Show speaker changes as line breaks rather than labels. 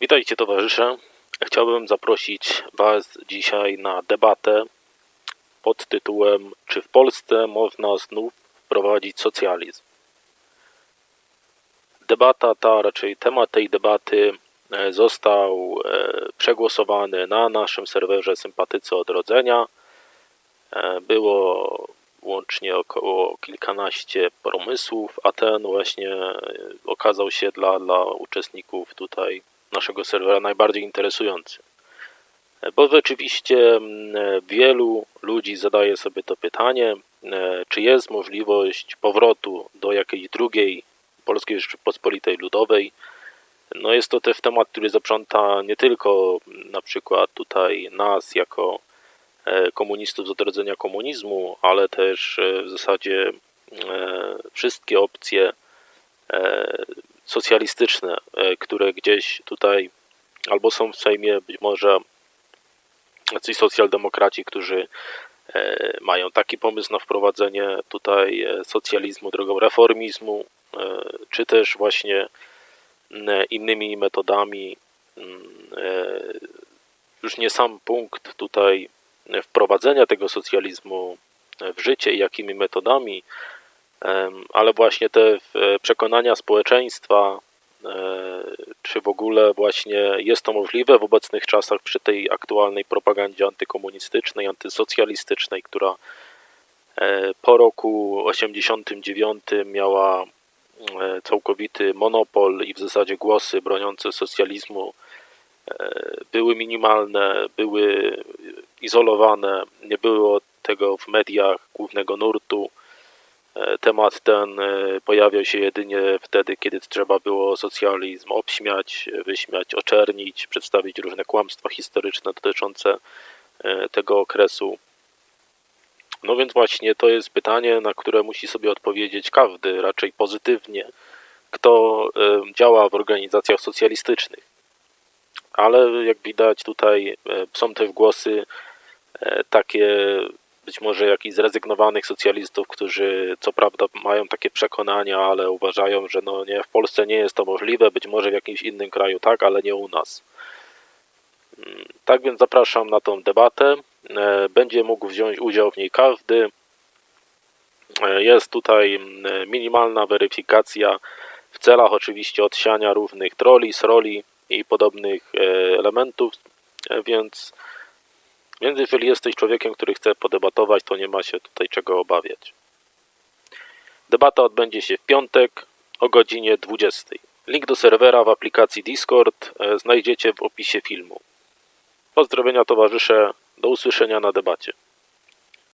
Witajcie towarzysze. Chciałbym zaprosić Was dzisiaj na debatę pod tytułem Czy w Polsce można znów wprowadzić socjalizm? Debata ta, raczej temat tej debaty e, został e, przegłosowany na naszym serwerze Sympatycy Odrodzenia. E, Było łącznie około kilkanaście pomysłów, a ten właśnie okazał się dla, dla uczestników tutaj naszego serwera najbardziej interesujący. E, Bo rzeczywiście mm, e, wielu ludzi zadaje sobie to pytanie, e, czy jest możliwość powrotu do jakiejś drugiej Polskiej Rzeczypospolitej Ludowej. No jest to też temat, który zaprząta nie tylko mm, na przykład tutaj nas jako komunistów z odrodzenia komunizmu, ale też w zasadzie e, wszystkie opcje socjalistyczne, e, które gdzieś tutaj albo są w Sejmie, być może jacyś socjaldemokraci, którzy e, mają taki pomysł na wprowadzenie tutaj e, socjalizmu drogą reformizmu, czy też właśnie innymi metodami. Już nie sam punkt tutaj wprowadzenia tego socjalizmu w życie i jakimi metodami, ale właśnie te e, przekonania społeczeństwa, e, czy w ogóle właśnie jest to możliwe w obecnych czasach przy tej aktualnej propagandzie antykomunistycznej, antysocjalistycznej, która e, po roku 89 miała całkowity monopol i w zasadzie głosy broniące socjalizmu były minimalne, były izolowane, nie było tego w mediach głównego nurtu. E, Temat ten e, pojawiał się jedynie wtedy, kiedy trzeba było socjalizm obśmiać, wyśmiać, oczernić, przedstawić różne kłamstwa historyczne dotyczące e, tego okresu. No więc właśnie to jest pytanie, na które musi sobie odpowiedzieć każdy, raczej pozytywnie, kto działa w organizacjach socjalistycznych. Ale jak widać tutaj są też głosy takie być może jakichś zrezygnowanych socjalistów, którzy co prawda mają takie przekonania, ale uważają, że no nie, w Polsce nie jest to możliwe, być może w jakimś innym kraju tak, ale nie u nas. Mm, Tak więc zapraszam na tą debatę. E, Będzie mógł wziąć udział w niej każdy. E, Jest tutaj mm, minimalna weryfikacja w celach oczywiście odsiania różnych troli, sroli i podobnych e, elementów, więc więc jeżeli jesteś człowiekiem, który chce podebatować, to nie ma się tutaj czego obawiać. Debata odbędzie się w piątek o godzinie 20. Link do serwera w aplikacji Discord e, znajdziecie w opisie filmu. Pozdrowienia towarzysze, do usłyszenia na debacie.